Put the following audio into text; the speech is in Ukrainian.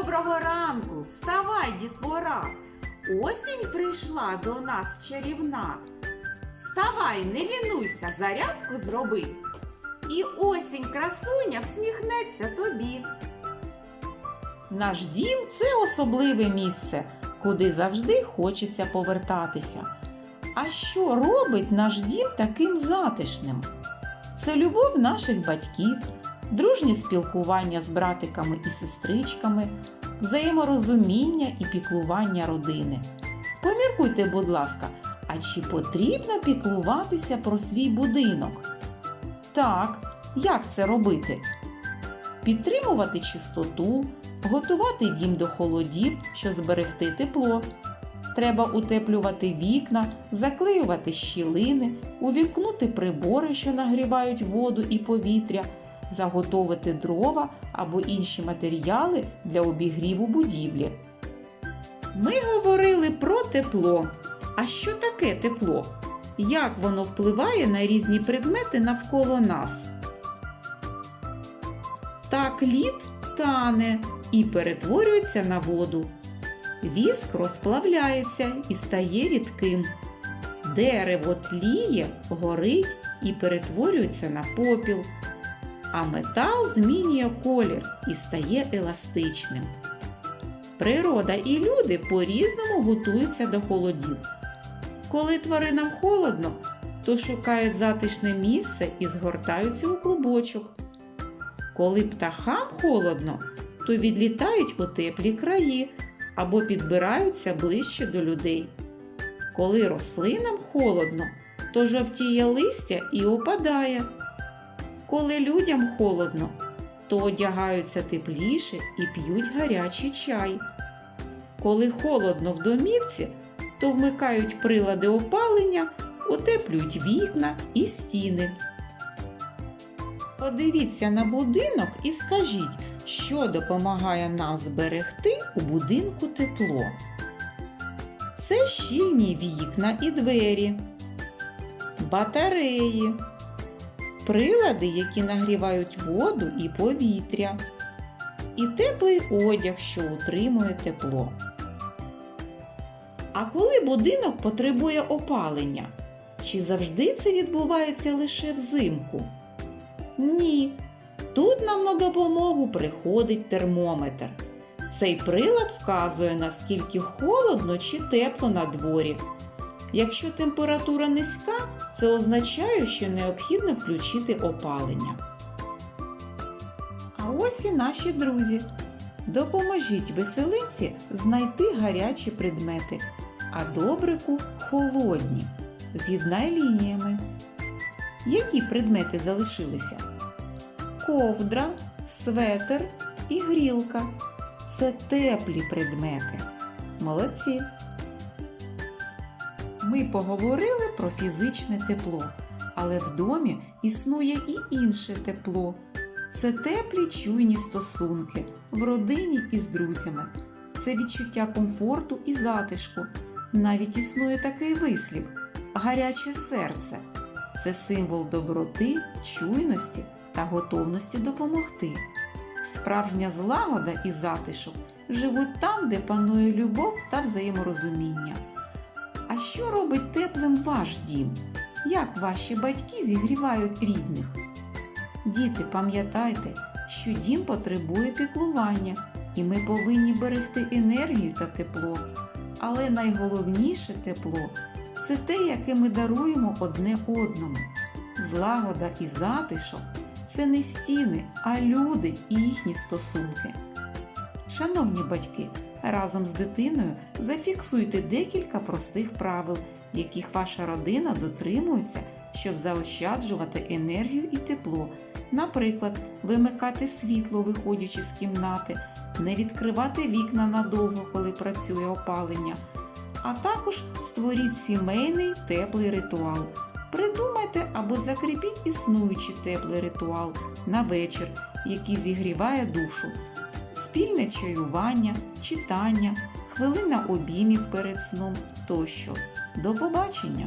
Доброго ранку! Вставай, дітвора! Осінь прийшла до нас чарівна. Вставай, не лінуйся, зарядку зроби. І осінь красуня всміхнеться тобі. Наш дім це особливе місце, куди завжди хочеться повертатися. А що робить наш дім таким затишним? Це любов наших батьків, дружнє спілкування з братиками і сестричками, взаєморозуміння і піклування родини. Поміркуйте, будь ласка, а чи потрібно піклуватися про свій будинок? Так, як це робити? Підтримувати чистоту, готувати дім до холодів, щоб зберегти тепло. Треба утеплювати вікна, заклеювати щілини, увімкнути прибори, що нагрівають воду і повітря, заготовити дрова або інші матеріали для обігріву будівлі. Ми говорили про тепло. А що таке тепло? Як воно впливає на різні предмети навколо нас? Так лід тане і перетворюється на воду. Віск розплавляється і стає рідким. Дерево тліє, горить і перетворюється на попіл, а метал змінює колір і стає еластичним. Природа і люди по-різному готуються до холодів. Коли тваринам холодно, то шукають затишне місце і згортаються у клубочок. Коли птахам холодно, то відлітають у теплі краї або підбираються ближче до людей. Коли рослинам холодно, то жовтіє листя і опадає. Коли людям холодно, то одягаються тепліше і п'ють гарячий чай. Коли холодно в домівці, то вмикають прилади опалення, утеплюють вікна і стіни. Подивіться на будинок і скажіть, що допомагає нам зберегти у будинку тепло. Це щільні вікна і двері, батареї, прилади, які нагрівають воду і повітря, і теплий одяг, що утримує тепло. А коли будинок потребує опалення, чи завжди це відбувається лише взимку? Ні. Тут нам на допомогу приходить термометр. Цей прилад вказує, наскільки холодно чи тепло на дворі. Якщо температура низька, це означає, що необхідно включити опалення. А ось і наші друзі. Допоможіть веселинці знайти гарячі предмети, а добрику холодні. З'єднай лініями. Які предмети залишилися? Ковдра, светер і грілка. Це теплі предмети. Молодці. Ми поговорили про фізичне тепло, але в домі існує і інше тепло. Це теплі чуйні стосунки в родині і з друзями. Це відчуття комфорту і затишку. Навіть існує такий вислів гаряче серце. Це символ доброти, чуйності та готовності допомогти. Справжня злагода і затишок живуть там, де панує любов та взаєморозуміння. Що робить теплим ваш дім? Як ваші батьки зігрівають рідних? Діти, пам'ятайте, що дім потребує піклування, і ми повинні берегти енергію та тепло. Але найголовніше тепло це те, яке ми даруємо одне одному. Злагода і затишок це не стіни, а люди і їхні стосунки. Шановні батьки, разом з дитиною зафіксуйте декілька простих правил, яких ваша родина дотримується, щоб заощаджувати енергію і тепло. Наприклад, вимикати світло, виходячи з кімнати, не відкривати вікна надовго, коли працює опалення. А також створіть сімейний теплий ритуал. Придумайте або закріпіть існуючий теплий ритуал на вечір, який зігріває душу. Спільне чаювання, читання, хвилина обіймів перед сном тощо. До побачення!